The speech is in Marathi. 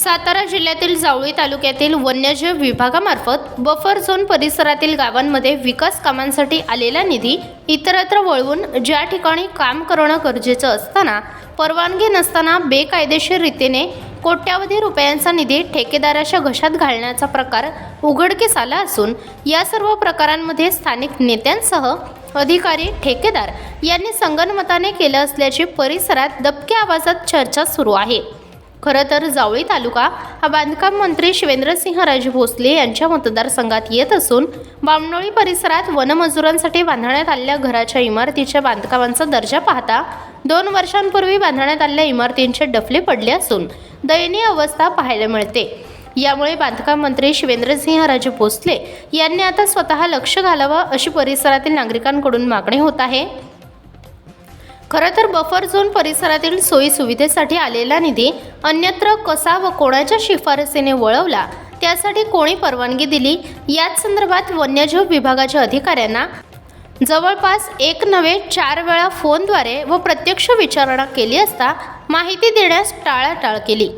सातारा जिल्ह्यातील जावळी तालुक्यातील वन्यजीव विभागामार्फत बफर झोन परिसरातील गावांमध्ये विकास कामांसाठी आलेला निधी इतरत्र वळवून ज्या ठिकाणी काम करणं गरजेचं असताना परवानगी नसताना बेकायदेशीर रीतीने कोट्यावधी रुपयांचा निधी ठेकेदाराच्या घशात घालण्याचा प्रकार उघडकीस आला असून या सर्व प्रकारांमध्ये स्थानिक नेत्यांसह अधिकारी ठेकेदार यांनी संगनमताने केलं असल्याची परिसरात दबक्या आवाजात चर्चा सुरू आहे. खरं तर जावळी तालुका हा बांधकाम मंत्री शिवेंद्रसिंहराजे भोसले यांच्या मतदारसंघात येत असून बामणोळी परिसरात वनमजुरांसाठी बांधण्यात आलेल्या घराच्या इमारतीच्या बांधकामांचा दर्जा पाहता दोन वर्षांपूर्वी बांधण्यात आलेल्या इमारतींचे डफले पडले असून दयनीय अवस्था पाहायला मिळते. यामुळे बांधकाम मंत्री शिवेंद्रसिंहराजे भोसले यांनी आता स्वतः लक्ष घालावं अशी परिसरातील नागरिकांकडून मागणी होत आहे. खरं तर बफर झोन परिसरातील सोयीसुविधेसाठी आलेला निधी अन्यत्र कसा व कोणाच्या शिफारसीने वळवला त्यासाठी कोणी परवानगी दिली याच संदर्भात वन्यजीव विभागाच्या अधिकाऱ्यांना जवळपास एक नव्हे चार वेळा फोनद्वारे व प्रत्यक्ष विचारणा केली असता माहिती देण्यास टाळाटाळ केली.